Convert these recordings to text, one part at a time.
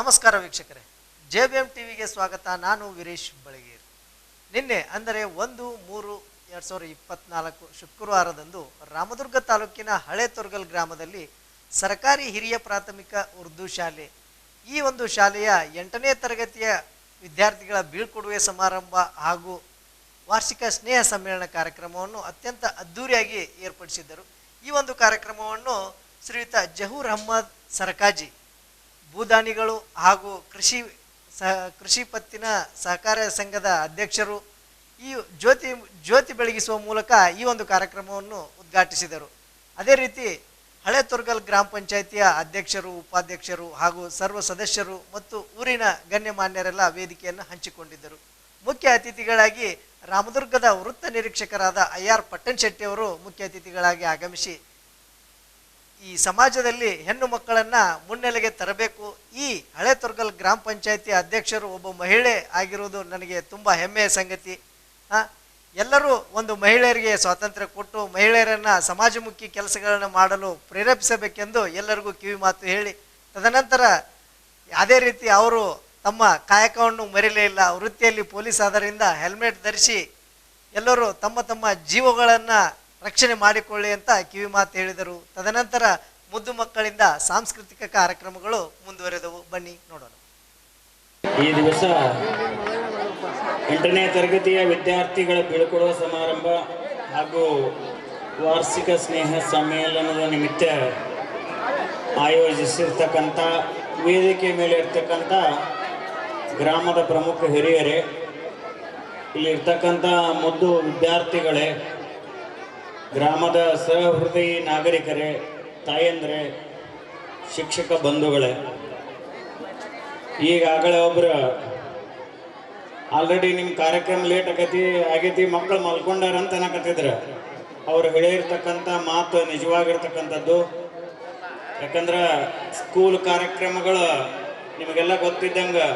ನಮಸ್ಕಾರ ವೀಕ್ಷಕರೇ. J B M ಟಿವಿಗೆ ಸ್ವಾಗತ. ನಾನು ವೀರೇಶ್ ಬಳಗೇರ್ ನಿನ್ನೆ ಅಂದರೆ ಒಂದು, ಮೂರು, ಎರಡು ಸಾವಿರದ ಇಪ್ಪತ್ನಾಲ್ಕು ಶುಕ್ರವಾರದಂದು ರಾಮದುರ್ಗ ತಾಲೂಕಿನ ಹಳೆ ತೊರ್ಗಲ್ ಗ್ರಾಮದಲ್ಲಿ ಸರ್ಕಾರಿ ಹಿರಿಯ ಪ್ರಾಥಮಿಕ ಉರ್ದು ಶಾಲೆ, ಈ ಒಂದು ಶಾಲೆಯ ಎಂಟನೇ ತರಗತಿಯ ವಿದ್ಯಾರ್ಥಿಗಳ ಬೀಳ್ಕೊಡುಗೆ ಸಮಾರಂಭ ಹಾಗೂ ವಾರ್ಷಿಕ ಸ್ನೇಹ ಸಮ್ಮೇಳನ ಕಾರ್ಯಕ್ರಮವನ್ನು ಅತ್ಯಂತ ಅದ್ಧೂರಿಯಾಗಿ ಏರ್ಪಡಿಸಿದ್ದರು. ಈ ಒಂದು ಕಾರ್ಯಕ್ರಮವನ್ನು ಶ್ರೀಯುತ ಜಹೂರ್ ಅಹಮ್ಮದ್ ಸರ್ಕಾಜಿ ಭೂದಾನಿಗಳು ಹಾಗೂ ಕೃಷಿ ಸಹ ಕೃಷಿ ಪತ್ತಿನ ಸಹಕಾರ ಸಂಘದ ಅಧ್ಯಕ್ಷರು ಈ ಜ್ಯೋತಿ ಜ್ಯೋತಿ ಬೆಳಗಿಸುವ ಮೂಲಕ ಈ ಒಂದು ಕಾರ್ಯಕ್ರಮವನ್ನು ಉದ್ಘಾಟಿಸಿದರು. ಅದೇ ರೀತಿ ಹಳೆ ತೊರ್ಗಲ್ ಗ್ರಾಮ ಪಂಚಾಯಿತಿಯ ಅಧ್ಯಕ್ಷರು, ಉಪಾಧ್ಯಕ್ಷರು ಹಾಗೂ ಸರ್ವ ಸದಸ್ಯರು ಮತ್ತು ಊರಿನ ಗಣ್ಯಮಾನ್ಯರೆಲ್ಲ ವೇದಿಕೆಯನ್ನು ಹಂಚಿಕೊಂಡಿದ್ದರು. ಮುಖ್ಯ ಅತಿಥಿಗಳಾಗಿ ರಾಮದುರ್ಗದ ವೃತ್ತ ನಿರೀಕ್ಷಕರಾದ ಐ ಆರ್ ಪಟ್ಟಣ್ ಶೆಟ್ಟಿ ಅವರು ಮುಖ್ಯ ಅತಿಥಿಗಳಾಗಿ ಆಗಮಿಸಿ ಈ ಸಮಾಜದಲ್ಲಿ ಹೆಣ್ಣು ಮಕ್ಕಳನ್ನ ಮುನ್ನೆಲೆಗೆ ತರಬೇಕು. ಈ ಹಳೆ ತೊರ್ಗಲ್ ಗ್ರಾಮ ಪಂಚಾಯತಿ ಅಧ್ಯಕ್ಷರು ಒಬ್ಬ ಮಹಿಳೆ ಆಗಿರುವುದು ನನಗೆ ತುಂಬಾ ಹೆಮ್ಮೆಯ ಸಂಗತಿ. ಎಲ್ಲರೂ ಒಂದು ಮಹಿಳೆಯರಿಗೆ ಸ್ವಾತಂತ್ರ್ಯ ಕೊಟ್ಟು ಮಹಿಳೆಯರನ್ನ ಸಮಾಜಮುಖಿ ಕೆಲಸಗಳನ್ನು ಮಾಡಲು ಪ್ರೇರೇಪಿಸಬೇಕೆಂದು ಎಲ್ಲರಿಗೂ ಕಿವಿ ಮಾತು ಹೇಳಿ. ತದನಂತರ ಅದೇ ರೀತಿ ಅವರು ತಮ್ಮ ಕಾಯಕವನ್ನು ಮರೆಯಲೇ ಇಲ್ಲ. ವೃತ್ತಿಯಲ್ಲಿ ಪೊಲೀಸ್ ಆದ್ದರಿಂದ ಹೆಲ್ಮೆಟ್ ಧರಿಸಿ ಎಲ್ಲರೂ ತಮ್ಮ ತಮ್ಮ ಜೀವಗಳನ್ನ ರಕ್ಷಣೆ ಮಾಡಿಕೊಳ್ಳಿ ಅಂತ ಕಿವಿ ಮಾತು ಹೇಳಿದರು. ತದನಂತರ ಮುದ್ದು ಮಕ್ಕಳಿಂದ ಸಾಂಸ್ಕೃತಿಕ ಕಾರ್ಯಕ್ರಮಗಳು ಮುಂದುವರೆದವು. ಬನ್ನಿ ನೋಡೋಣ. ಈ ದಿವಸ ಎಂಟನೇ ತರಗತಿಯ ವಿದ್ಯಾರ್ಥಿಗಳ ಬೀಳ್ಕೊಡುವ ಸಮಾರಂಭ ಹಾಗೂ ವಾರ್ಷಿಕ ಸ್ನೇಹ ಸಮ್ಮೇಳನದ ನಿಮಿತ್ತ ಆಯೋಜಿಸಿರ್ತಕ್ಕಂಥ, ವೇದಿಕೆ ಮೇಲೆ ಇರ್ತಕ್ಕಂಥ ಗ್ರಾಮದ ಪ್ರಮುಖ ಹಿರಿಯರೇ, ಇಲ್ಲಿರ್ತಕ್ಕಂಥ ಮುದ್ದು ವಿದ್ಯಾರ್ಥಿಗಳೇ ಗ್ರಾಮದ ಸಹೃದಯಿ ನಾಗರಿಕರೇ, ತಾಯಂದ್ರೆ, ಶಿಕ್ಷಕ ಬಂಧುಗಳೇ, ಈಗಾಗಲೇ ಒಬ್ರು ಆಲ್ರೆಡಿ ನಿಮ್ಮ ಕಾರ್ಯಕ್ರಮ ಲೇಟ್ ಆಗೈತಿ ಆಗೈತಿ ಮಕ್ಕಳು ಮಲ್ಕೊಂಡಾರ ಅಂತ ಅವ್ರು ಹೇಳಿರ್ತಕ್ಕಂಥ ಮಾತು ನಿಜವಾಗಿರ್ತಕ್ಕಂಥದ್ದು. ಯಾಕಂದ್ರೆ ಸ್ಕೂಲ್ ಕಾರ್ಯಕ್ರಮಗಳು ನಿಮಗೆಲ್ಲ ಗೊತ್ತಿದ್ದಂಗೆ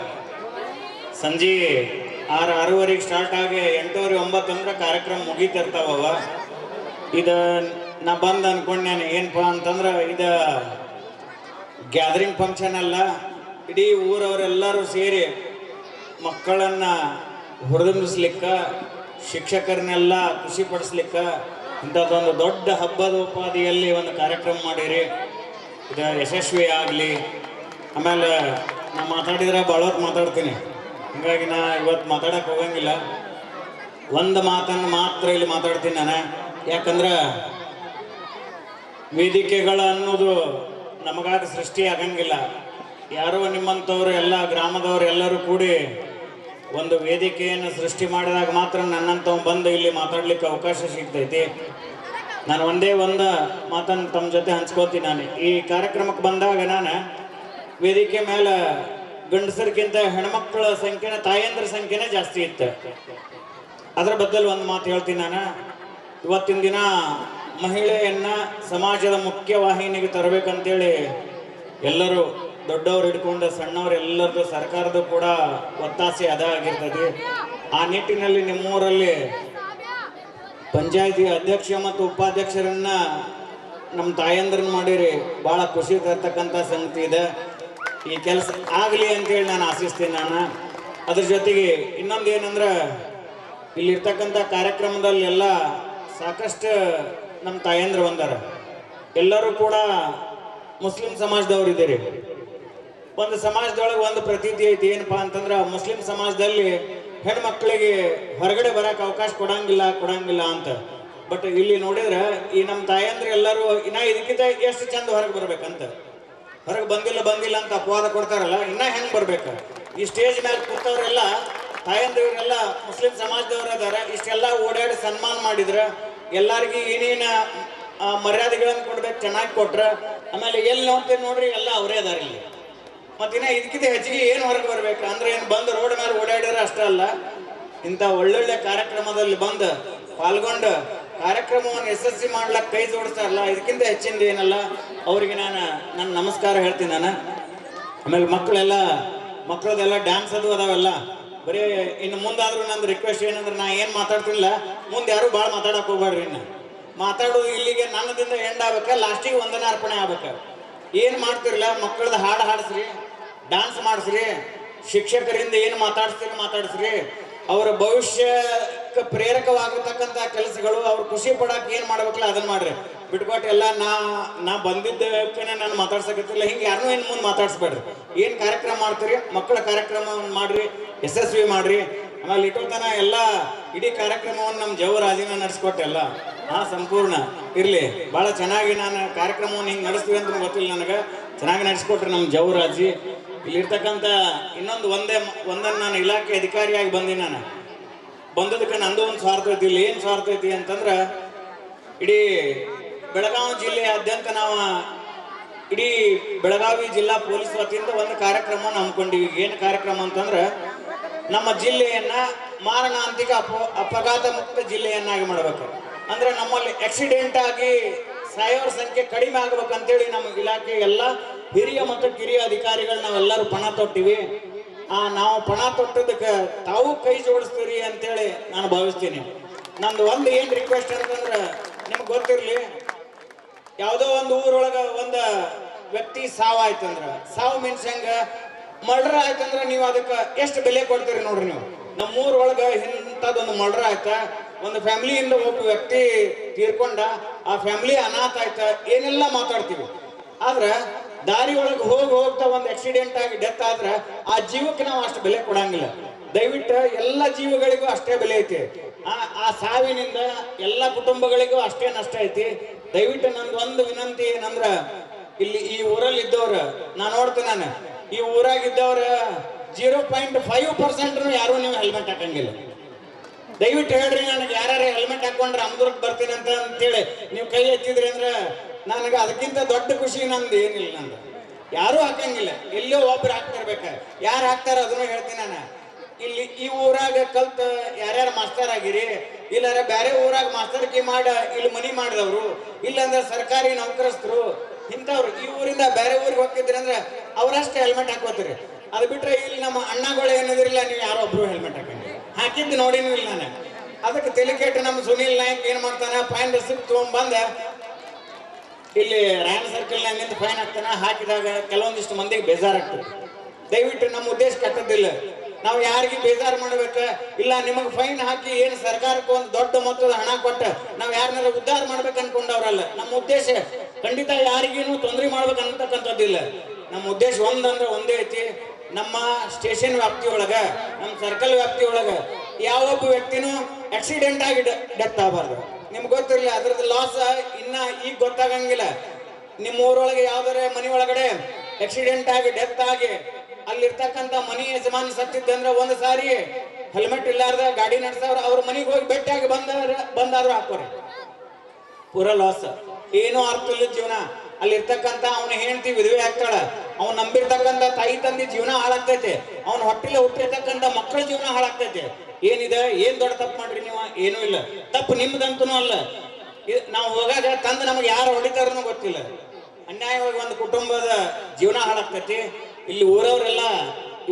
ಸಂಜೆ ಆರು, ಆರೂವರೆಗೆ ಸ್ಟಾರ್ಟ್ ಆಗಿ ಎಂಟೂವರೆ ಒಂಬತ್ತು ಅಂದ್ರೆ ಕಾರ್ಯಕ್ರಮ ಮುಗೀತಿರ್ತಾವವ ಇದು ನಾ ಬಂದು ಅನ್ಕೊಂಡೇನೆ ಏನಪ್ಪ ಅಂತಂದ್ರೆ ಇದು ಗ್ಯಾದರಿಂಗ್ ಫಂಕ್ಷನ್ ಅಲ್ಲ, ಇಡೀ ಊರವರೆಲ್ಲರೂ ಸೇರಿ ಮಕ್ಕಳನ್ನ ಹುರಿದುಂಬಿಸ್ಲಿಕ್ಕ ಶಿಕ್ಷಕರನ್ನೆಲ್ಲ ಖುಷಿಪಡಿಸ್ಲಿಕ್ಕ ಇಂಥದ್ದೊಂದು ದೊಡ್ಡ ಹಬ್ಬದ ಉಪಾಧಿಯಲ್ಲಿ ಒಂದು ಕಾರ್ಯಕ್ರಮ ಮಾಡಿರಿ. ಇದು ಯಶಸ್ವಿ ಆಗಲಿ. ಆಮೇಲೆ ನಾ ಮಾತಾಡಿದ್ರೆ ಭಾಳ ಹೊತ್ತು ಮಾತಾಡ್ತೀನಿ. ಹೀಗಾಗಿ ನಾ ಇವತ್ತು ಮಾತಾಡಕ್ಕೆ ಹೋಗಂಗಿಲ್ಲ. ಒಂದು ಮಾತನ್ನು ಮಾತ್ರ ಇಲ್ಲಿ ಮಾತಾಡ್ತೀನಿ ನಾನು. ಯಾಕಂದ್ರೆ ವೇದಿಕೆಗಳ ಅನ್ನೋದು ನಮಗಾದ ಸೃಷ್ಟಿ ಆಗಂಗಿಲ್ಲ. ಯಾರೋ ನಿಮ್ಮಂಥವ್ರು ಎಲ್ಲ ಗ್ರಾಮದವರು ಎಲ್ಲರೂ ಕೂಡಿ ಒಂದು ವೇದಿಕೆಯನ್ನು ಸೃಷ್ಟಿ ಮಾಡಿದಾಗ ಮಾತ್ರ ನನ್ನಂಥವ್ ಬಂದು ಇಲ್ಲಿ ಮಾತಾಡ್ಲಿಕ್ಕೆ ಅವಕಾಶ ಸಿಗ್ತೈತಿ. ನಾನು ಒಂದೇ ಒಂದು ಮಾತನ್ನು ತಮ್ಮ ಜೊತೆ ಹಂಚ್ಕೋತೀನಿ ನಾನು. ಈ ಕಾರ್ಯಕ್ರಮಕ್ಕೆ ಬಂದಾಗ ನಾನು ವೇದಿಕೆ ಮೇಲೆ ಗಂಡಸರಿಗಿಂತ ಹೆಣ್ಮಕ್ಳ ಸಂಖ್ಯೆನ ತಾಯಂದ್ರ ಸಂಖ್ಯೆನೇ ಜಾಸ್ತಿ ಇತ್ತು. ಅದರ ಬದಲು ಒಂದು ಮಾತು ಹೇಳ್ತೀನಿ ನಾನು. ಇವತ್ತಿನ ದಿನ ಮಹಿಳೆಯನ್ನ ಸಮಾಜದ ಮುಖ್ಯ ವಾಹಿನಿಗೆ ತರಬೇಕಂತೇಳಿ ಎಲ್ಲರೂ ದೊಡ್ಡವ್ರು ಹಿಡ್ಕೊಂಡು ಸಣ್ಣವ್ರು ಎಲ್ಲರದು ಸರ್ಕಾರದ ಕೂಡ ಒತ್ತಾಸೆ ಅದ ಆಗಿರ್ತದೆ ಆ ನಿಟ್ಟಿನಲ್ಲಿ ನಿಮ್ಮೂರಲ್ಲಿ ಪಂಚಾಯತಿ ಅಧ್ಯಕ್ಷ ಮತ್ತು ಉಪಾಧ್ಯಕ್ಷರನ್ನ ನಮ್ಮ ತಾಯಂದ್ರನ್ನ ಮಾಡಿರಿ. ಭಾಳ ಖುಷಿ ತರ್ತಕ್ಕಂಥ ಸಂಗತಿ ಇದೆ. ಈ ಕೆಲಸ ಆಗಲಿ ಅಂತೇಳಿ ನಾನು ಆಶಿಸ್ತೀನಿ ನಾನು. ಅದ್ರ ಜೊತೆಗೆ ಇನ್ನೊಂದು ಏನಂದ್ರೆ ಇಲ್ಲಿರ್ತಕ್ಕಂಥ ಕಾರ್ಯಕ್ರಮದಲ್ಲಿ ಎಲ್ಲ ಸಾಕಷ್ಟು ನಮ್ಮ ತಾಯಂದ್ರು ಬಂದಾರ. ಎಲ್ಲರೂ ಕೂಡ ಮುಸ್ಲಿಂ ಸಮಾಜದವ್ರು ಇದ್ದೀರಿ. ಒಂದು ಸಮಾಜದೊಳಗೆ ಒಂದು ಪ್ರತೀತಿ ಐತಿ ಏನಪ್ಪಾ ಅಂತಂದ್ರೆ ಮುಸ್ಲಿಂ ಸಮಾಜದಲ್ಲಿ ಹೆಣ್ಮಕ್ಳಿಗೆ ಹೊರಗಡೆ ಬರಕ್ಕೆ ಅವಕಾಶ ಕೊಡಂಗಿಲ್ಲ ಕೊಡಂಗಿಲ್ಲ ಅಂತ. ಬಟ್ ಇಲ್ಲಿ ನೋಡಿದ್ರೆ ಈ ನಮ್ಮ ತಾಯಂದ್ರೆ ಎಲ್ಲರೂ ಇನ್ನ ಇದಕ್ಕಿಂತ ಎಷ್ಟು ಚಂದ ಹೊರಗೆ ಬರ್ಬೇಕಂತ. ಹೊರಗೆ ಬಂದಿಲ್ಲ ಬಂದಿಲ್ಲ ಅಂತ ಅಪವಾದ ಕೊಡ್ತಾರಲ್ಲ, ಇನ್ನ ಹೆಂಗ್ ಬರ್ಬೇಕು? ಈ ಸ್ಟೇಜ್ ಮೇಲೆ ಕೂತವ್ರೆಲ್ಲ ತಾಯಂದ್ರವರೆಲ್ಲ ಮುಸ್ಲಿಂ ಸಮಾಜದವ್ರು ಅದಾರ, ಇಷ್ಟೆಲ್ಲ ಓಡಾಡಿ ಸನ್ಮಾನ ಮಾಡಿದ್ರ ಎಲ್ಲಾರ್ಗಿ ಏನೇನ ಮರ್ಯಾದೆಗಳನ್ನು ಕೊಡ್ಬೇಕು, ಚೆನ್ನಾಗಿ ಕೊಟ್ರ, ಆಮೇಲೆ ಎಲ್ಲಿ ನೋಡ್ತೇವೆ ನೋಡ್ರಿ, ಎಲ್ಲ ಅವರೇ ಅದಾರ ಇಲ್ಲಿ. ಮತ್ತಿನ್ನ ಇದಕ್ಕಿಂತ ಹೆಚ್ಚಿಗೆ ಏನು ಹೊರಗೆ ಬರ್ಬೇಕು, ಅಂದ್ರೆ ಏನು ಬಂದು ರೋಡ್ ಮೇಲೆ ಓಡಾಡಿದ್ರೆ ಅಷ್ಟೇ ಅಲ್ಲ. ಇಂಥ ಒಳ್ಳೊಳ್ಳೆ ಕಾರ್ಯಕ್ರಮದಲ್ಲಿ ಬಂದು, ಪಾಲ್ಗೊಂಡು ಕಾರ್ಯಕ್ರಮವನ್ನು ಯಶಸ್ವಿ ಮಾಡ್ಲಕ್ಕೆ ಕೈ ಜೋಡಿಸ್ತಾರಲ್ಲ ಇದಕ್ಕಿಂತ ಹೆಚ್ಚಿಂದ ಏನಲ್ಲ, ಅವರಿಗೆ ನಾನು ನನ್ನ ನಮಸ್ಕಾರ ಹೇಳ್ತೀನಿ ನಾನು. ಆಮೇಲೆ ಮಕ್ಕಳೆಲ್ಲ ಮಕ್ಕಳದೆಲ್ಲ ಡ್ಯಾನ್ಸ್ ಅದು ಅದಾವೆಲ್ಲ. ಬರೀ ಇನ್ನು ಮುಂದಾದ್ರೂ ನಂದು ರಿಕ್ವೆಸ್ಟ್ ಏನಂದ್ರೆ ನಾ ಏನು ಮಾತಾಡ್ತಿಲ್ಲ, ಮುಂದೆ ಯಾರು ಭಾಳ ಮಾತಾಡಕ್ಕೆ ಹೋಗ್ಬೇಡ್ರಿ ಇನ್ನು. ಮಾತಾಡೋದು ಇಲ್ಲಿಗೆ ನನ್ನದಿಂದ ಎಂಡ್ ಆಗ್ಬೇಕ? ಲಾಸ್ಟಿಗೆ ವಂದನಾರ್ಪಣೆ ಆಗ್ಬೇಕ? ಏನು ಮಾಡ್ತಿರಲ್ಲ ಮಕ್ಕಳದ ಹಾಡು ಹಾಡಿಸ್ರಿ ಡಾನ್ಸ್ ಮಾಡಿಸ್ರಿ, ಶಿಕ್ಷಕರಿಂದ ಏನು ಮಾತಾಡಿಸ್ತೀರಿ ಮಾತಾಡಿಸ್ರಿ. ಅವರ ಭವಿಷ್ಯಕ್ಕೆ ಪ್ರೇರಕವಾಗಿರ್ತಕ್ಕಂಥ ಕೆಲಸಗಳು, ಅವ್ರು ಖುಷಿ ಪಡಕ್ಕೆ ಏನು ಮಾಡ್ಬೇಕಲ್ಲ ಅದನ್ನ ಮಾಡ್ರಿ. ಬಿಟ್ಕೊಟ್ಟು ಎಲ್ಲ ನಾ ನಾ ಬಂದಿದ್ದಕ್ಕೆ ನಾನು ಮಾತಾಡ್ಸಕತ್ತಿಲ್ಲ. ಹಿಂಗೆ ಯಾರನ್ನೂ ಏನು ಮುಂದೆ ಮಾತಾಡ್ಸ್ಬೇಡ್ರಿ. ಏನು ಕಾರ್ಯಕ್ರಮ ಮಾಡ್ತೀರಿ? ಮಕ್ಕಳ ಕಾರ್ಯಕ್ರಮ ಮಾಡ್ರಿ, ಯಶಸ್ವಿ ಮಾಡ್ರಿ. ಆಮೇಲೆ ಇಟ್ಟೋತನ ಎಲ್ಲ ಇಡೀ ಕಾರ್ಯಕ್ರಮವನ್ನು ನಮ್ಮ ಜವರಾಜಿನ ನಡೆಸ್ಕೊಟ್ಟೆಲ್ಲ. ಹಾ ಸಂಪೂರ್ಣ. ಇರಲಿ, ಭಾಳ ಚೆನ್ನಾಗಿ ನಾನು ಕಾರ್ಯಕ್ರಮವನ್ನು ಹಿಂಗೆ ನಡೆಸ್ತೀವಿ ಅಂತ ಗೊತ್ತಿಲ್ಲ ನನಗೆ. ಚೆನ್ನಾಗಿ ನಡೆಸ್ಕೊಟ್ರಿ ನಮ್ಮ ಜವರಾಜಿ ಇಲ್ಲಿರ್ತಕ್ಕಂಥ ಇನ್ನೊಂದು ಒಂದೇ ಒಂದನ್ನು ನಾನು ಇಲಾಖೆ ಅಧಿಕಾರಿಯಾಗಿ ಬಂದೀನಿ ನಾನು. ಬಂದದಕ್ಕೆ ನಂದು ಒಂದು ಸ್ವಾರ್ಥ ಐತಿ, ಇಲ್ಲಿ ಏನು ಸ್ವಾರ್ಥ ಐತಿ ಅಂತಂದ್ರೆ, ಇಡೀ ಬೆಳಗಾವಿ ಜಿಲ್ಲೆಯಾದ್ಯಂತ ನಾವು ಇಡೀ ಬೆಳಗಾವಿ ಜಿಲ್ಲಾ ಪೊಲೀಸ್ ವತಿಯಿಂದ ಒಂದು ಕಾರ್ಯಕ್ರಮವನ್ನು ಹಮ್ಮಿಕೊಂಡಿವಿ. ಏನು ಕಾರ್ಯಕ್ರಮ ಅಂತಂದ್ರೆ ನಮ್ಮ ಜಿಲ್ಲೆಯನ್ನ ಮಾರಣಾಂತಿಕ ಅಪ ಅಪಘಾತ ಮುಕ್ತ ಜಿಲ್ಲೆಯನ್ನಾಗಿ ಮಾಡಬೇಕು. ಅಂದ್ರೆ ನಮ್ಮಲ್ಲಿ ಆಕ್ಸಿಡೆಂಟ್ ಆಗಿ ಸಾಯೋರ ಸಂಖ್ಯೆ ಕಡಿಮೆ ಆಗ್ಬೇಕಂತೇಳಿ ನಮ್ಮ ಇಲಾಖೆ ಎಲ್ಲ ಹಿರಿಯ ಮತ್ತು ಕಿರಿಯ ಅಧಿಕಾರಿಗಳು ನಾವೆಲ್ಲರೂ ಪಣ ತೊಟ್ಟಿವಿ. ಆ, ನಾವು ಪಣ ತೊಟ್ಟದಕ್ಕೆ ತಾವು ಕೈ ಜೋಡಿಸ್ತೀರಿ ಅಂತೇಳಿ ನಾನು ಭಾವಿಸ್ತೀನಿ. ನಂದು ಒಂದು ಏನು ರಿಕ್ವೆಸ್ಟ್ ಅಂತಂದ್ರೆ ನಿಮ್ಗೆ ಗೊತ್ತಿರಲಿ ಯಾವುದೋ ಒಂದು ಊರೊಳಗ ಒಂದು ವ್ಯಕ್ತಿ ಸಾವು ಆಯ್ತಂದ್ರ. ಸಾವು ಮೀನ್ಸ್ ಹೆಂಗ? ಮರ್ಡರ್ ಆಯ್ತಂದ್ರ ನೀವು ಅದಕ್ಕೆ ಎಷ್ಟು ಬೆಲೆ ಕೊಡ್ತೀರಿ ನೋಡ್ರಿ ನೀವು. ನಮ್ಮ ಊರೊಳಗ ಇಂಥದ್ದೊಂದು ಮರ್ಡರ್ ಆಯ್ತ. ಒಂದು ಫ್ಯಾಮಿಲಿಯಿಂದ ಒಬ್ಬ ವ್ಯಕ್ತಿ ತೀರ್ಕೊಂಡ, ಆ ಫ್ಯಾಮಿಲಿ ಅನಾಥ ಆಯ್ತ. ಏನೆಲ್ಲ ಮಾತಾಡ್ತೀವಿ. ಆದ್ರೆ ದಾರಿ ಒಳಗೆ ಹೋಗಿ ಹೋಗ್ತಾ ಒಂದು ಆಕ್ಸಿಡೆಂಟ್ ಆಗಿ ಡೆತ್ ಆದ್ರೆ ಆ ಜೀವಕ್ಕೆ ನಾವು ಅಷ್ಟು ಬೆಲೆ ಕೊಡಂಗಿಲ್ಲ. ದಯವಿಟ್ಟು ಎಲ್ಲ ಜೀವಗಳಿಗೂ ಅಷ್ಟೇ ಬೆಲೆ ಐತಿ. ಆ ಆ ಸಾವಿನಿಂದ ಎಲ್ಲ ಕುಟುಂಬಗಳಿಗೂ ಅಷ್ಟೇ ನಷ್ಟ ಐತಿ. ದಯವಿಟ್ಟು ನಂದು ಒಂದು ವಿನಂತಿ ಏನಂದ್ರ, ಇಲ್ಲಿ ಈ ಊರಲ್ಲಿ ಇದ್ದವ್ರ ನಾ ನೋಡ್ತೇನೆ ನಾನು, ಈ ಊರಾಗಿದ್ದವ್ರ ಜೀರೋ ಪಾಯಿಂಟ್ ಫೈವ್ ಪರ್ಸೆಂಟ್ ಯಾರು ನೀವು ಹೆಲ್ಮೆಟ್ ಹಾಕಂಗಿಲ್ಲ. ದಯವಿಟ್ಟು ಹೇಳ್ರಿ ನನಗೆ ಯಾರ್ಯಾರು ಹೆಲ್ಮೆಟ್ ಹಾಕೊಂಡ್ರೆ ಅಮ್ದುರ್ಗ್ ಬರ್ತೀನಿ ಅಂತ ಅಂತೇಳಿ ನೀವು ಕೈ ಎತ್ತಿದ್ರಿ ಅಂದ್ರೆ ನನಗೆ ಅದಕ್ಕಿಂತ ದೊಡ್ಡ ಖುಷಿ ನಂದು ಏನಿಲ್ಲ ನಂದು. ಯಾರೂ ಹಾಕಂಗಿಲ್ಲ, ಎಲ್ಲೋ ಒಬ್ರು ಹಾಕ್ತಿರ್ಬೇಕು ಯಾರು ಹಾಕ್ತಾರ ಅದನ್ನು ಹೇಳ್ತೀನಿ ನಾನು. ಇಲ್ಲಿ ಈ ಊರಾಗ ಕಲ್ತ ಯಾರ್ಯಾರು ಮಾಸ್ತರ್ ಆಗಿರಿ, ಇಲ್ಲಾರ ಬೇರೆ ಊರಾಗ ಮಾಸ್ತರ್ಕಿ ಮಾಡ, ಇಲ್ಲಿ ಮನಿ ಮಾಡಿದವ್ರು, ಇಲ್ಲಾಂದ್ರೆ ಸರ್ಕಾರಿ ನೌಕರಸ್ಥರು, ಇಂಥವ್ರು, ಈ ಊರಿಂದ ಬೇರೆ ಊರಿಗೆ ಹೋಗ್ತಿದ್ರಿ ಅಂದ್ರೆ ಅವರಷ್ಟೇ ಹೆಲ್ಮೆಟ್ ಹಾಕೋತೀರಿ ಅದು ಬಿಟ್ರೆ ಇಲ್ಲಿ ನಮ್ಮ ಅಣ್ಣಗಳು ಏನಿದ್ರಿಲ್ಲ, ನೀವು ಯಾರೊಬ್ರು ಹೆಲ್ಮೆಟ್ ಹಾಕಿ ಹಾಕಿದ್ದು ನೋಡಿನೂ ಇಲ್ಲ ನಾನು. ಅದಕ್ಕೆ ತೆಲಿಕೇಟ್ ನಮ್ಮ ಸುನಿಲ್ ನಾಯಕ್ ಏನ್ ಮಾಡ್ತಾನ ಫೈನ್ ರಿಸಿಪ್ಟ್ ತೊಗೊಂಡ್ಬಂದ, ಇಲ್ಲಿ ರಾಯನ್ ಸರ್ಕಲ್ ನಿಂತು ಫೈನ್ ಹಾಕ್ತಾನ, ಹಾಕಿದಾಗ ಕೆಲವೊಂದಿಷ್ಟು ಮಂದಿಗೆ ಬೇಜಾರಾಗ್ತದೆ. ದಯವಿಟ್ಟು ನಮ್ಮ ಉದ್ದೇಶ ಕಟ್ಟದಿಲ್ಲ ನಾವು ಯಾರಿಗೆ ಬೇಜಾರು ಮಾಡ್ಬೇಕ ಇಲ್ಲ, ನಿಮಗೆ ಫೈನ್ ಹಾಕಿ ಏನು ಸರ್ಕಾರಕ್ಕೆ ಒಂದು ದೊಡ್ಡ ಮೊತ್ತದ ಹಣ ಕೊಟ್ಟ ನಾವು ಯಾರನ್ನೆಲ್ಲ ಉದ್ಧಾರ ಮಾಡ್ಬೇಕು ಅನ್ಕೊಂಡವ್ರಲ್ಲ. ನಮ್ಮ ಉದ್ದೇಶ ಖಂಡಿತ ಯಾರಿಗೇನು ತೊಂದರೆ ಮಾಡ್ಬೇಕು ಅಂತಕ್ಕಂಥದ್ದಿಲ್ಲ ನಮ್ಮ ಉದ್ದೇಶ ಒಂದಂದ್ರೆ ಒಂದೇ ಐತಿ, ನಮ್ಮ ಸ್ಟೇಷನ್ ವ್ಯಾಪ್ತಿ ಒಳಗ ನಮ್ಮ ಸರ್ಕಲ್ ವ್ಯಾಪ್ತಿ ಒಳಗ ಯಾವೊಬ್ಬ ವ್ಯಕ್ತಿನೂ ಆಕ್ಸಿಡೆಂಟ್ ಆಗಿ ಡೆತ್ ಆಗಬಾರ್ದು. ನಿಮ್ಗೆ ಗೊತ್ತಿರಲಿಲ್ಲ ಅದ್ರದ್ದು ಲಾಸ್ ಇನ್ನ ಈಗ ಗೊತ್ತಾಗಂಗಿಲ್ಲ. ನಿಮ್ಮ ಊರೊಳಗೆ ಯಾವ್ದಾರ ಮನೆ ಒಳಗಡೆ ಆಕ್ಸಿಡೆಂಟ್ ಆಗಿ ಡೆತ್ ಆಗಿ ಅಲ್ಲಿರ್ತಕ್ಕಂಥ ಮನಿ ಯಜಮಾನ ಸತ್ತಿದ್ದಂದ್ರೆ ಒಂದ್ ಸಾರಿ ಹೆಲ್ಮೆಟ್ ಇಲ್ಲಾರ್ದ ಗಾಡಿ ನಡೆಸವ್ರ ಅವ್ರ ಮನೆಗೆ ಹೋಗಿ ಭೇಟಿಯಾಗಿ ಬಂದವ್ರ ಬಂದಾದ್ರು ಹಾಕೋರಿ. ಪೂರ ಲಾಸ್ ಏನೂ ಅರ್ಥ ಇಲ್ಲ ಜೀವನ. ಅಲ್ಲಿ ಇರ್ತಕ್ಕಂಥ ಅವನ ಹೆಂಡತಿ ವಿಧವೆ ಆಗ್ತಾಳ. ಅವ್ನು ನಂಬಿರ್ತಕ್ಕಂತ ತಾಯಿ ತಂದೆ ಜೀವನ ಹಾಳಾಗ್ತೈತೆ. ಅವ್ನ ಹೊಟ್ಟೆಲೆ ಹುಟ್ಟಿರ್ತಕ್ಕಂಥ ಮಕ್ಕಳ ಜೀವನ ಹಾಳಾಗ್ತೈತೆ. ಏನಿದೆ? ಏನ್ ದೊಡ್ಡ ತಪ್ಪು ಮಾಡ್ರಿ ನೀವು? ಏನೂ ಇಲ್ಲ. ತಪ್ಪು ನಿಮ್ದಂತೂ ಅಲ್ಲ. ನಾವು ಹೋಗಾಗ ತಂದು ನಮಗೆ ಯಾರು ಹೊಡಿತಾರನೂ ಗೊತ್ತಿಲ್ಲ. ಅನ್ಯಾಯವಾಗಿ ಒಂದು ಕುಟುಂಬದ ಜೀವನ ಹಾಳಾಗ್ತೈತಿ. ಇಲ್ಲಿ ಊರವರೆಲ್ಲ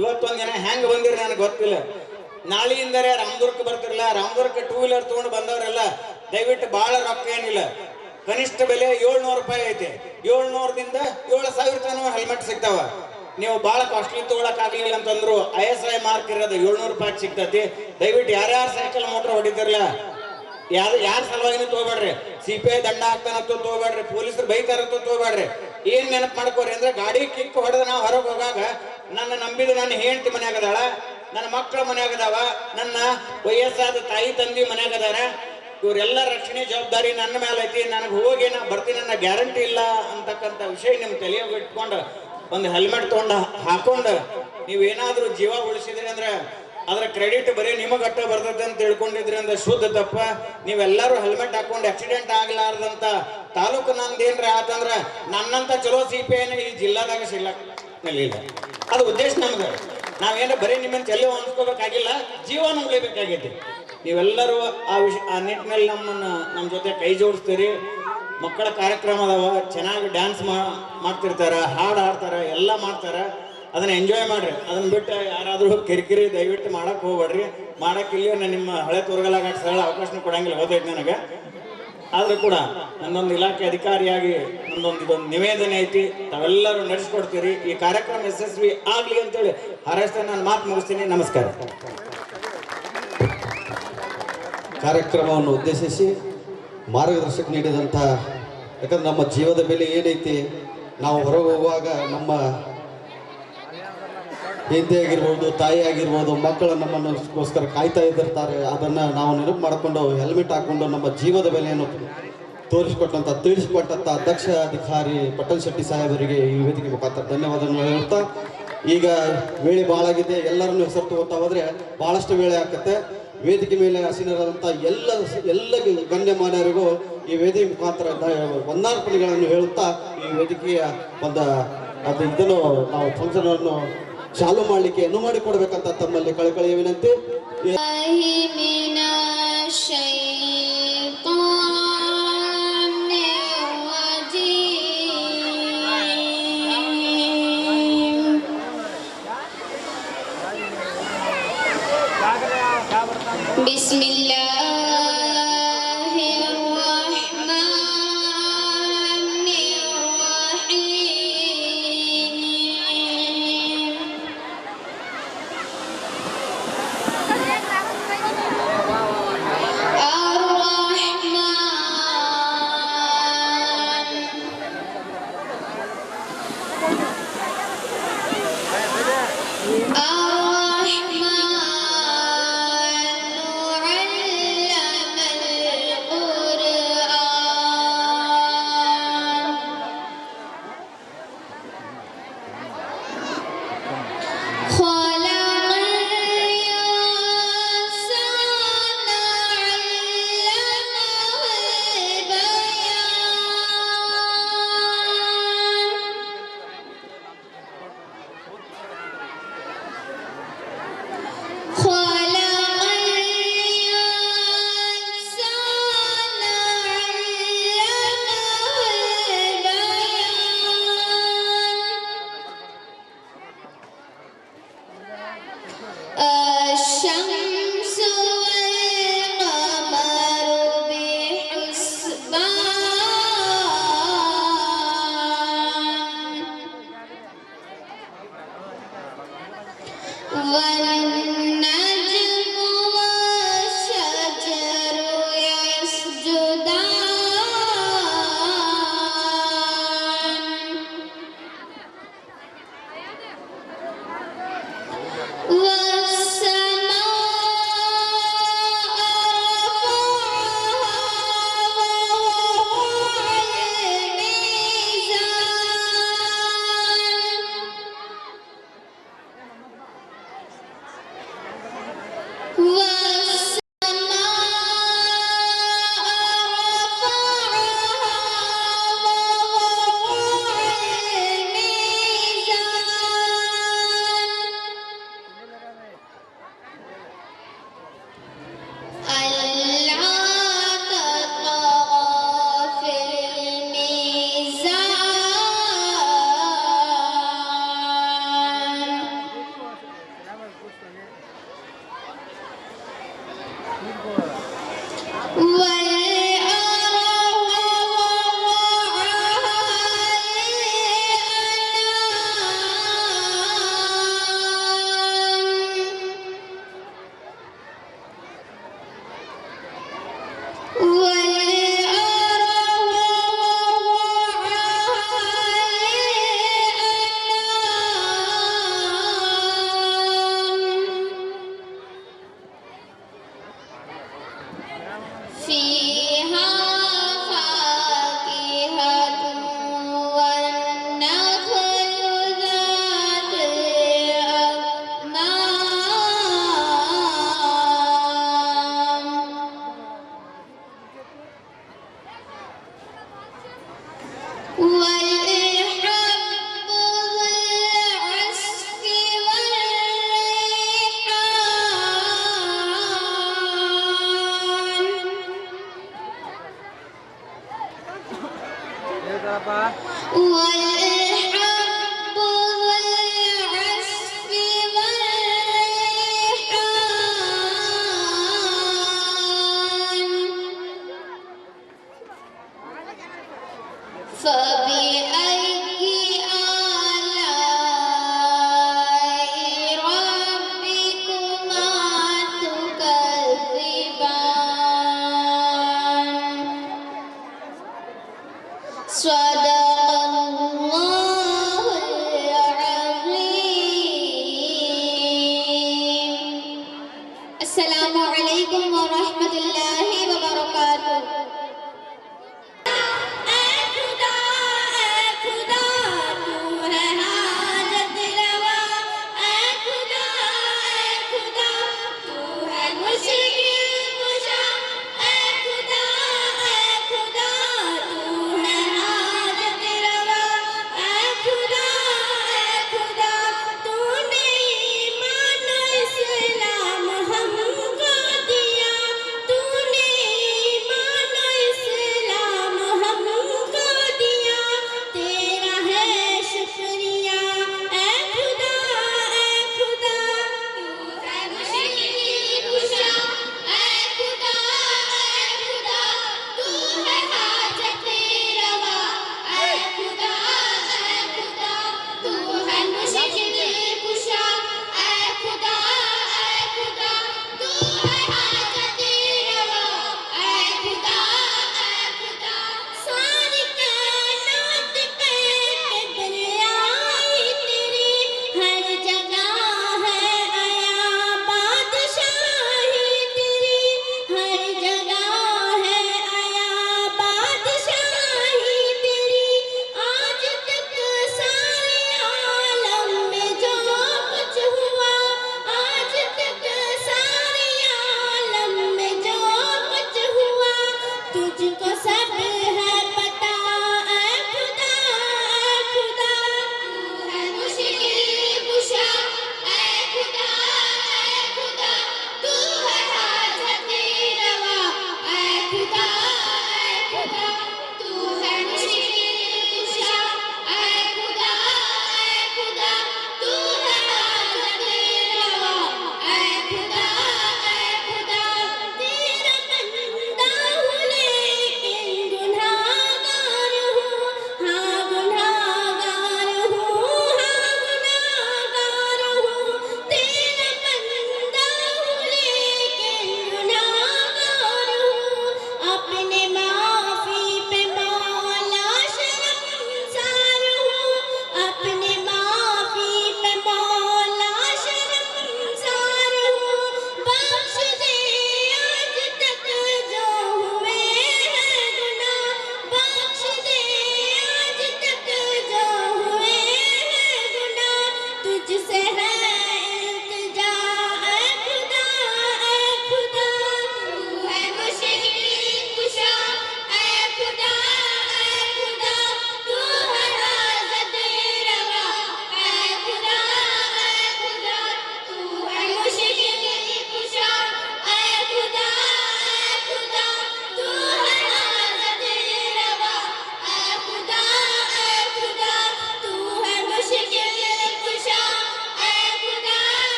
ಇವತ್ತೊಂದ್ ಜನ ಹೆಂಗ್ ಬಂದಿರ ನನಗೆ ಗೊತ್ತಿಲ್ಲ. ನಾಳೆಯಿಂದರೆ ರಾಮದುರ್ಗಕ್ಕೆ ಬರ್ತಿರಲ್ಲ ರಾಮದುರ್ಗಕ್ಕೆ ಟೂ ವೀಲರ್ ತಗೊಂಡು ಬಂದವರೆಲ್ಲ ದಯವಿಟ್ಟು ಬಹಳ ರೊಕ್ಕ ಏನಿಲ್ಲ. ಕನಿಷ್ಠ ಬೆಲೆ ಏಳ್ನೂರು ರೂಪಾಯಿ ಐತೆ. ಏಳ್ನೂರದಿಂದ ಏಳು ಸಾವಿರ ತನಕ ಹೆಲ್ಮೆಟ್ ಸಿಗ್ತಾವ. ನೀವು ಬಹಳ ಕಾಸ್ಟ್ಲಿ ತಗೊಳಕ್ ಆಗ್ಲಿಲ್ಲ ಅಂತಂದ್ರು ಐ ಎಸ್ ಐ ಮಾರ್ಕ್ ಇರೋದು ಏಳ್ನೂರು ರೂಪಾಯಿ ಸಿಗ್ತತಿ. ದಯವಿಟ್ಟು ಯಾರ್ಯಾರು ಸೈಕಲ್ ಮೋಟ್ರ್ ಹೊಡಿತಿರ್ಲ? ಯಾರು ಯಾರ ಸಲುವಾಗಿನೂ ತಗೋಬೇಡ್ರಿ? ಸಿ ಪಿ ಐ ದಂಡ ಹಾಕ್ತಾನಂತೂ ತಗೋಬೇಡ್ರಿ, ಪೊಲೀಸರು ಬೈತಾರಂತೂ ತಗೋಬೇಡ್ರಿ. ಏನ್ ನೆನಪು ಮಾಡ್ಕೋರಿ ಅಂದ್ರೆ ಗಾಡಿ ಕಿಕ್ ಹೊಡೆದ ನಾವು ಹೊರಗೆ ಹೋಗಾಗ ನನ್ನ ನಂಬಿದ ನನ್ನ ಹೆಂಡತಿ ಮನ್ಯಾಗ ಅದಾಳ ನನ್ನ ಮಕ್ಕಳ ಮನ್ಯಾಗ ಅದಾವ ನನ್ನ ವಯಸ್ಸಾದ ತಾಯಿ ತಂದಿ ಮನ್ಯಾಗ ಅದಾರ ಇವರೆಲ್ಲ ರಕ್ಷಣೆ ಜವಾಬ್ದಾರಿ ನನ್ನ ಮೇಲೆ ಐತಿ, ನನಗೆ ಹೋಗಿ ನಾ ಬರ್ತೀನಿ ನನ್ನ ಗ್ಯಾರಂಟಿ ಇಲ್ಲ ಅಂತಕ್ಕಂಥ ವಿಷಯ ನಿಮ್ಮ ತಲೆಯಾಗ ಇಟ್ಕೊಂಡು ಒಂದು ಹೆಲ್ಮೆಟ್ ತೊಗೊಂಡು ಹಾಕೊಂಡು ನೀವೇನಾದ್ರೂ ಜೀವ ಉಳಿಸಿದ್ರಿ ಅಂದ್ರೆ ಅದ್ರ ಕ್ರೆಡಿಟ್ ಬರೀ ನಿಮಗೆ ಅಟ್ಟ ಬರ್ತದೆ ಅಂತ ತಿಳ್ಕೊಂಡಿದ್ರಿ ಅಂದ್ರೆ ಶುದ್ಧ ತಪ್ಪ. ನೀವೆಲ್ಲರೂ ಹೆಲ್ಮೆಟ್ ಹಾಕೊಂಡು ಆಕ್ಸಿಡೆಂಟ್ ಆಗ್ಲಾರ್ದಂತ ತಾಲೂಕು ನಂದು ಏನ್ರ ಆತಂದ್ರ ನನ್ನಂತ ಚಲೋ ಸಿ ಪಿ ಐನ ಈ ಜಿಲ್ಲಾದಾಗ ಸಿಗ್ಲಕ್ ಇಲ್ಲ ಅದು ಉದ್ದೇಶ ನಮ್ದು. ನಾವೇನು ಬರೀ ನಿಮ್ಮನ್ನು ಚೆಲ್ಲಿ ಅನ್ಸ್ಕೋಬೇಕಾಗಿಲ್ಲ ಜೀವನ ಉಳಿಬೇಕಾಗೈತಿ. ನೀವೆಲ್ಲರೂ ಆ ವಿಷ, ಆ ನಿಟ್ಟಿನಲ್ಲಿ ನಮ್ಮನ್ನ ನಮ್ಮ ಜೊತೆ ಕೈ ಜೋಡಿಸ್ತೀರಿ. ಮಕ್ಕಳ ಕಾರ್ಯಕ್ರಮ ಅದಾವ, ಚೆನ್ನಾಗಿ ಡ್ಯಾನ್ಸ್ ಮಾಡ್ತಿರ್ತಾರ, ಹಾಡು ಹಾಡ್ತಾರ, ಎಲ್ಲ ಮಾಡ್ತಾರ. ಅದನ್ನ ಎಂಜಾಯ್ ಮಾಡ್ರಿ. ಅದನ್ನ ಬಿಟ್ಟು ಯಾರಾದ್ರೂ ಕಿರಿಕಿರಿ ದಯವಿಟ್ಟು ಮಾಡಕ್ ಹೋಗ್ಬೇಡ್ರಿ. ಮಾಡಕ್ ಇಲ್ಲಿಯೋ ನಾನು ನಿಮ್ಮ ಹಳೆ ತೋರ್ಗಲಾಗ ಸ್ಥಳ ಅವಕಾಶ ಕೊಡಂಗಿಲ್ಲ ಓದೈತಿ ನನಗೆ. ಆದರೂ ಕೂಡ ನನ್ನೊಂದು ಇಲಾಖೆ ಅಧಿಕಾರಿಯಾಗಿ ನನ್ನೊಂದು ಇದೊಂದು ನಿವೇದನೆ ಐತಿ. ತಾವೆಲ್ಲರೂ ನಡೆಸ್ಕೊಡ್ತೀರಿ. ಈ ಕಾರ್ಯಕ್ರಮ ಯಶಸ್ವಿ ಆಗ್ಲಿ ಅಂತೇಳಿ ಹಾರೈಸ್ತಾ ನಾನು ಮಾತು ಮುಗಿಸ್ತೀನಿ. ನಮಸ್ಕಾರ. ಕಾರ್ಯಕ್ರಮವನ್ನು ಉದ್ದೇಶಿಸಿ ಮಾರ್ಗದರ್ಶಕ ನೀಡಿದಂಥ ಯಾಕಂದ್ರೆ ನಮ್ಮ ಜೀವದ ಬೆಲೆ ಏನೈತಿ, ನಾವು ಹೊರಗೆ ಹೋಗುವಾಗ ನಮ್ಮ ಹೆಂಡತಿ ಆಗಿರ್ಬೋದು, ತಾಯಿ ಆಗಿರ್ಬೋದು, ಮಕ್ಕಳು ನಮ್ಮನ್ನೋಸ್ಕರ ಕಾಯ್ತಾ ಇದ್ದಿರ್ತಾರೆ. ಅದನ್ನು ನಾವು ನೆನಪು ಮಾಡಿಕೊಂಡು ಹೆಲ್ಮೆಟ್ ಹಾಕ್ಕೊಂಡು ನಮ್ಮ ಜೀವದ ಬೆಲೆಯನ್ನು ತೋರಿಸಿಕೊಟ್ಟಂತ ತಿಳಿಸಿಕೊಟ್ಟಂಥ ಅಧ್ಯಕ್ಷ ಅಧಿಕಾರಿ ಪಟೇಲ್ ಶೆಟ್ಟಿ ಸಾಹೇಬರಿಗೆ ಈ ವೇದಿಕೆ ಮುಖಾಂತರ ಧನ್ಯವಾದಗಳು ಹೇಳ್ತಾ ಈಗ ವೇಳೆ ಭಾಳಾಗಿದೆ ಎಲ್ಲರನ್ನು ಹೆಸರು ತಗೋತಾ ಹೋದ್ರೆ ಭಾಳಷ್ಟು ವೇಳೆ ಆಗುತ್ತೆ. ವೇದಿಕೆ ಮೇಲೆ ಹಸಿನರಾದಂಥ ಎಲ್ಲ ಎಲ್ಲ ಗಣ್ಯಮಾನ್ಯರಿಗೂ ಈ ವೇದಿಕೆ ಮುಖಾಂತರ ವಂದಾರ್ಪಣೆಗಳನ್ನು ಹೇಳುತ್ತಾ ಈ ವೇದಿಕೆಯ ಒಂದು ಅದು ಇದನ್ನು ನಾವು ಫಂಕ್ಷನ್ ಅನ್ನು ಚಾಲು ಮಾಡಲಿಕ್ಕೆ ಅನುವು ಮಾಡಿಕೊಡ್ಬೇಕಂತ ತಮ್ಮಲ್ಲಿ ಕಳಕಳಿಯ ವಿನಂತಿ الله من الشيطان الرجيم بسم الله Yuk.